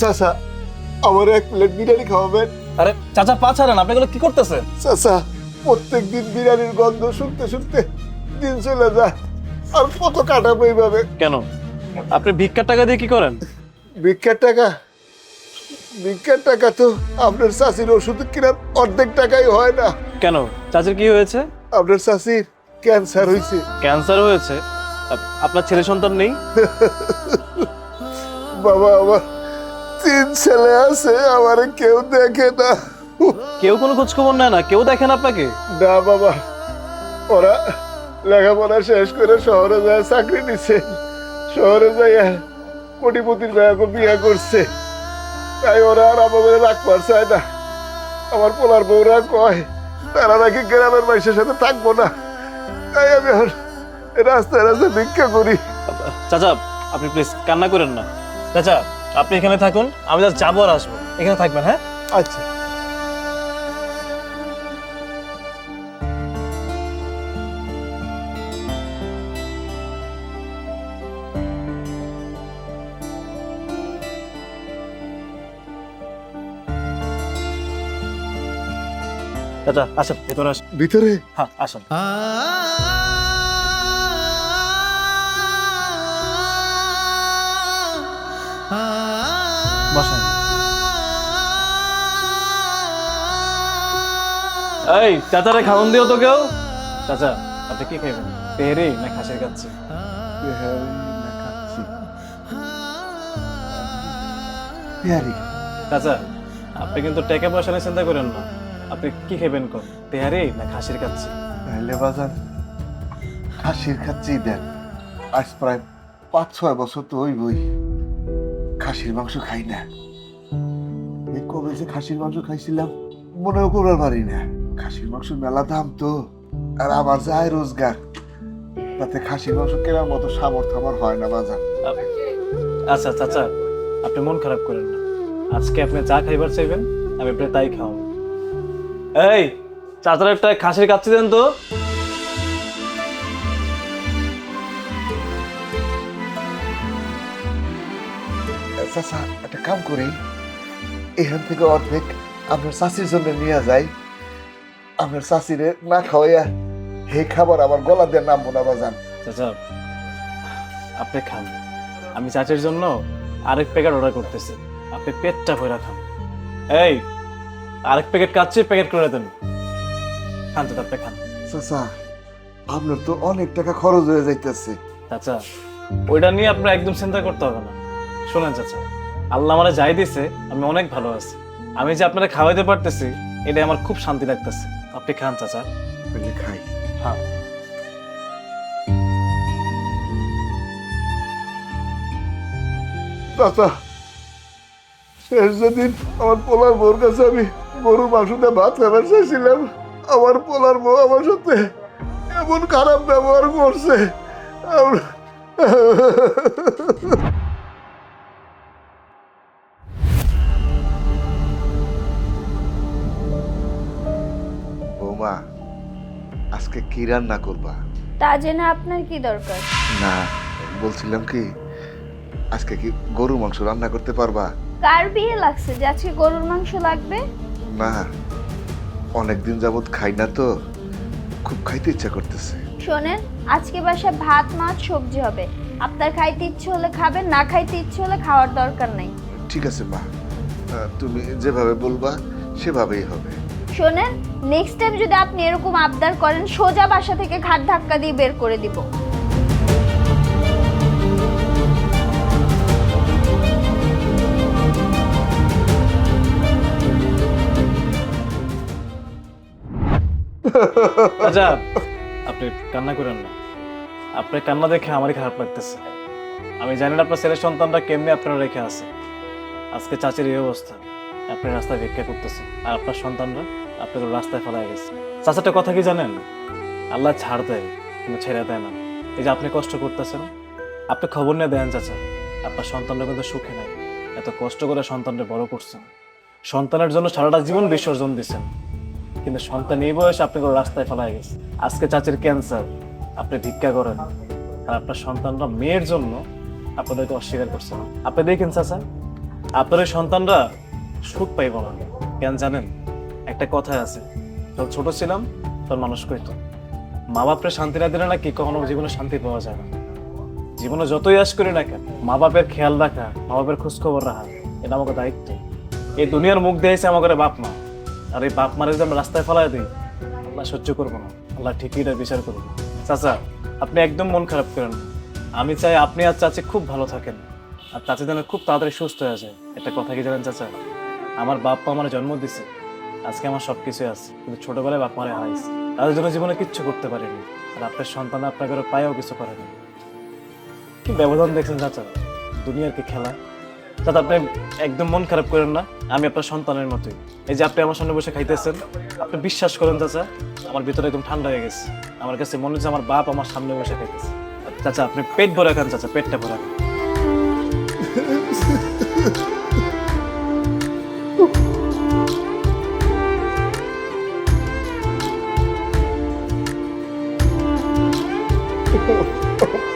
চাচা আমার এক প্লেট বিরিয়ানি খাওয়াবেন। আরে চাচা পা ছাড়েন আপনি এগুলো কি করতেছেন? চাচা প্রত্যেক দিন বিরিয়ানির গন্ধ শুনতে শুনতে দিন চলে যায়। আর কত কাটাবো এইভাবে? কেন? আপনি ভিক্ষার টাকা দিয়ে কি করেন? ভিক্ষার টাকা? ভিক্ষার টাকা তো আপনার চাষির ওষুধ কিনার অর্ধেক টাকাই হয় না। কেন? চাচির কি হয়েছে? আপনার চাষির ক্যান্সার হয়েছে। ক্যান্সার হয়েছে? আপনার ছেলে সন্তান নেই? বাবা আমার তিন ছেলে আছে আমার কেউ দেখে না। কেউ কোনো খোঁজ খবর নেয় না কেউ দেখেন আপনাকে? না বাবা ওরা লেখাপড়া শেষ করে শহরে যায় চাকরি নিছে। শহরে যাইয়া কোটিপতির ভাইয়াকে বিয়ে করছে। তাই ওরা আর আমাদের রাখবার চায় না। আমার পোলার বউরা কয় তারা নাকি গ্রামের মানুষের সাথে থাকব না। তাই আমি এখন রাস্তায় রাস্তায় ভিক্ষা করি। চাচা আপনি প্লিজ কান্না করেন না। চাচা আপনি এখানে থাকুন আমি জাস্ট যাব আর আসব। এখানে থাকবেন হ্যাঁ? আচ্ছা। চাচা আসেন ভেতরে আসেন। ভিতরে? হ্যাঁ আসেন। বসেন এই চাচারে খাওয়ান দিও তো কেউ। চাচা আপনি কি খাইবেন? পেহরি না খাসির কাচ্ছি চাচা আপনি কিন্তু টাকা পয়সা নিয়ে চিন্তা করেন না। আপনি কি খাইবেন কর তেহারি না খাসির কাচ্ছি তাহলে বাজার খাসির খাচ্ছি দেন। আজ প্রায় পাঁচ ছয় বছর তো ওই বই খাসির মাংস খাই না। এই কবে যে খাসির মাংস খাইছিলাম, মনেও করার পারি না। খাসির মাংস মেলা দাম তো, আর আমার যায় রোজগার। তাতে খাসির মাংস কেনার মতো সামর্থ্য আমার হয় না বাজার। আচ্ছা চাচা আপনি মন খারাপ করেন না। আজকে আপনি যা খাইবার চাইবেন, আমি আপনি তাই খাও এই, চাচার একটা খাসির কাচ্ছি দেন তো। চাচা একটা কাম করি। এখান থেকে অর্ধেক আপনার চাষির জন্য নিয়ে যাই। আপনার চাষিরে না খাওয়াইয়া হে খাবার আমার গলা দিয়ে নামবো না বাজান। চাচা আপনি খান। আমি চাচির জন্য আরেক প্যাকেট অর্ডার করতেছি। আপনি পেটটা ভরে খান। এই আরেক প্যাকেট কাচ্ছি প্যাকেট করে দেন। খান চাচা আপনি খান। চাচা আপনার তো অনেক টাকা খরচ হয়ে যাইতেছে। চাচা ওইটা নিয়ে আপনার একদম চিন্তা করতে হবে না। শোনেন চাচা আল্লাহ আমারে যাই দিছে আমি অনেক ভালো আছি। আমি যে আপনারা খাওয়াইতে পারতেছি এটা আমার খুব শান্তি লাগতেছে। আপনি খান চাচা। খাই। হ্যাঁ। চাচা শেষ যেদিন আমার পোলার বউর কাছে আমি গরু মাংসতে ভাত খাবার চাইছিলাম আমার পোলার বউ আমার সাথে এমন খারাপ ব্যবহার করছে। আজকে কি রান্না করবা? তা জেনে আপনার কি দরকার? না বলছিলাম কি আজকে কি গরু মাংস রান্না করতে পারবা? কার বিয়ে লাগছে যে আজকে গরুর মাংস লাগবে? না অনেকদিন যাবত খাই না তো খুব খাইতে ইচ্ছা করতেছে। শোনেন আজকে বাসায় ভাত মাছ সবজি হবে। আপনার খাইতে ইচ্ছে হলে খাবেন না খাইতে ইচ্ছে হলে খাওয়ার দরকার নাই। ঠিক আছে মা আহ, তুমি যেভাবে বলবা সেভাবেই হবে। শোনেন নেক্সট টাইম যদি আপনি এরকম আবদার করেন, সোজা বাসা থেকে ঘাট ধাক্কা দিয়ে বের করে দিব। আচ্ছা আপনি কান্না করেন না। আপনার কান্না দেখে আমারই খারাপ লাগতেছে। আমি জানি না আপনার ছেলের সন্তানরা কেমনি আপনারা রেখে আছে। আজকে চাচির এই অবস্থা। আপনি রাস্তায় ভিক্ষা আর আপনার সন্তানরা? আপনাকে রাস্তায় ফেলা গেছে। চাচাটা কথা কি জানেন? আল্লাহ ছাড় দেয়, কিন্তু ছেড়ে দেয় না। এই যে আপনি কষ্ট করতেছেন, আপনি খবর নিয়ে দেন চাচা, আপনার সন্তানরা কিন্তু সুখে নাই। এত কষ্ট করে সন্তানটা বড় করছেন। সন্তানের জন্য সারাটা জীবন বিসর্জন দিচ্ছেন কিন্তু সন্তান এই বয়সে আপনাকে রাস্তায় ফেলায় গেছে। আজকে চাচির ক্যান্সার, আপনি ভিক্ষা করেন। আর আপনার সন্তানরা মেয়ের জন্য আপনাদেরকে অস্বীকার করছে না। আপনি দেখেন চাচা, আপনার সন্তানরা সুখ পাইব না। কেন জানেন? একটা কথা আছে। যখন ছোট ছিলাম, তখন মানুষ কইতো মা বাপরে শান্তি না দিলে নাকি কখনো জীবনে শান্তি পাওয়া যায় না। জীবনে যতই আশ করি না কেন মা বাপের খেয়াল রাখা মা বাপের খোঁজখবর রাখা, এটা আমাকে দায়িত্ব। এই দুনিয়ার মুখ দিয়েছে আমাকে বাপ মা। আর এই বাপ মারে যদি আমরা রাস্তায় ফেলাই দিই, আল্লাহ সহ্য করব না। আল্লাহ ঠিকই এটা বিচার করব চাচা, আপনি একদম মন খারাপ করেন আমি চাই আপনি আর চাচি খুব ভালো থাকেন। আর চাচি যেন খুব তাড়াতাড়ি সুস্থ হয়ে যায়। একটা কথা কি জানেন চাচা? আমার বাপ মা আমার জন্ম দিছে। আজকে আমার সব কিছুই আছে, কিন্তু ছোটবেলায় বাপ মারে হারাইছে। তাদের জন্য জীবনে কিচ্ছু করতে পারিনি। আর আপনার সন্তান আপনাকে পায়েও কিছু করেনি কি ব্যবধান দেখছেন চাচা? দুনিয়ার কি খেলা? চাচা, আপনি একদম মন খারাপ করেন না। আমি আপনার সন্তানের মতোই। এই যে আপনি আমার সামনে বসে খাইতেছেন, আপনি বিশ্বাস করেন চাচা, আমার ভিতরে একদম ঠান্ডা হয়ে গেছে। আমার কাছে মনে হচ্ছে আমার বাপ আমার সামনে বসে খাইতেছে। চাচা, আপনি পেট ভরে খান, চাচা, পেটটা ভরে খান। ハハハハ!